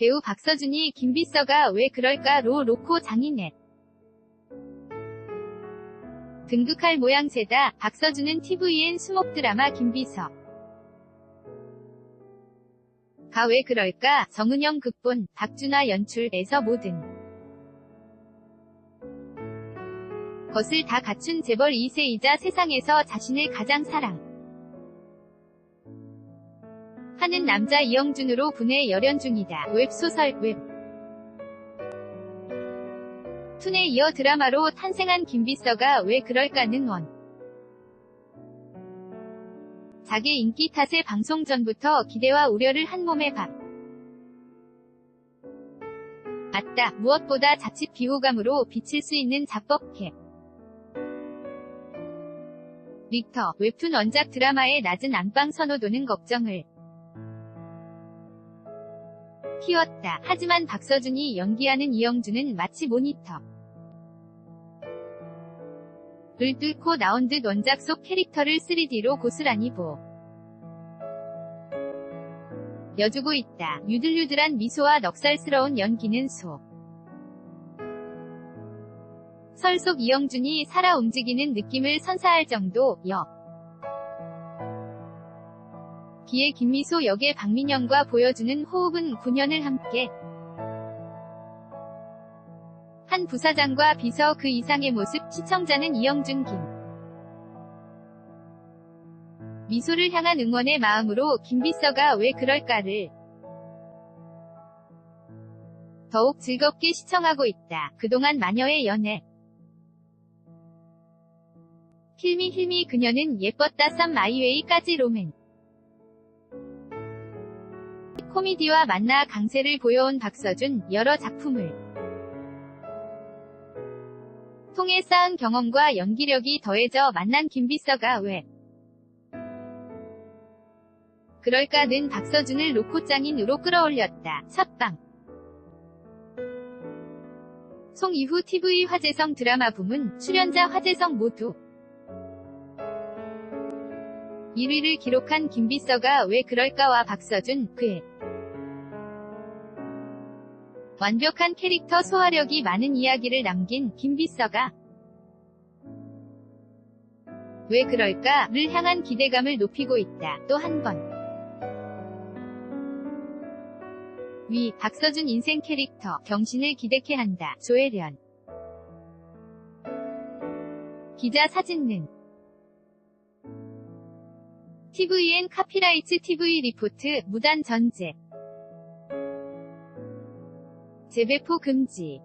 배우 박서준이 김비서가 왜 그럴까로 로코 장인의 등극할 모양새다. 박서준은 TVN 수목 드라마 김비서 가 왜 그럴까? 정은영 극본, 박준하 연출에서 모든 것을 다 갖춘 재벌 2세이자 세상에서 자신을 가장 사랑 하는 남자 이영준으로 분해 열연 중이다. 웹소설 웹 툰에 이어 드라마로 탄생한 김비서가 왜 그럴까는 원. 자기 인기 탓에 방송 전부터 기대와 우려를 한 몸에 박. 맞다. 무엇보다 자칫 비호감으로 비칠 수 있는 자뻑캡. 릭터, 웹툰 원작 드라마의 낮은 안방 선호도는 걱정을 키웠다. 하지만 박서준이 연기하는 이영준은 마치 모니터. 을 뚫고 나온 듯 원작 속 캐릭터를 3D로 고스란히 보. 여주고 있다. 유들유들한 미소와 넉살스러운 연기는 속 이영준이 살아 움직이는 느낌을 선사할 정도, 역. 기의 김미소 역의 박민영과 보여주는 호흡은 9년을 함께. 한 부사장과 비서 그 이상의 모습 시청자는 이영준 김. 미소를 향한 응원의 마음으로 김비서가 왜 그럴까를 더욱 즐겁게 시청하고 있다. 그동안 마녀의 연애. 힐미 힐미 그녀는 예뻤다. 썸 마이웨이까지 로맨 코미디와 만나 강세를 보여온 박서준 여러 작품을 통해 쌓은 경험과 연기력이 더해져 만난 김비서가 왜 그럴까는 박서준을 로코짱인으로 끌어올렸다. 첫방 송 이후 TV 화재성 드라마 부문 출연자 화재성 모두 1위를 기록한 김비서가 왜 그럴까와 박서준 그의 완벽한 캐릭터 소화력이 많은 이야기를 남긴 김비서가 왜 그럴까를 향한 기대감을 높이고 있다. 또 한 번. 위, 박서준 인생 캐릭터, 경신을 기대케 한다. 조혜련. 기자 사진는 TVN 카피라이츠 TV 리포트 무단 전제 재배포 금지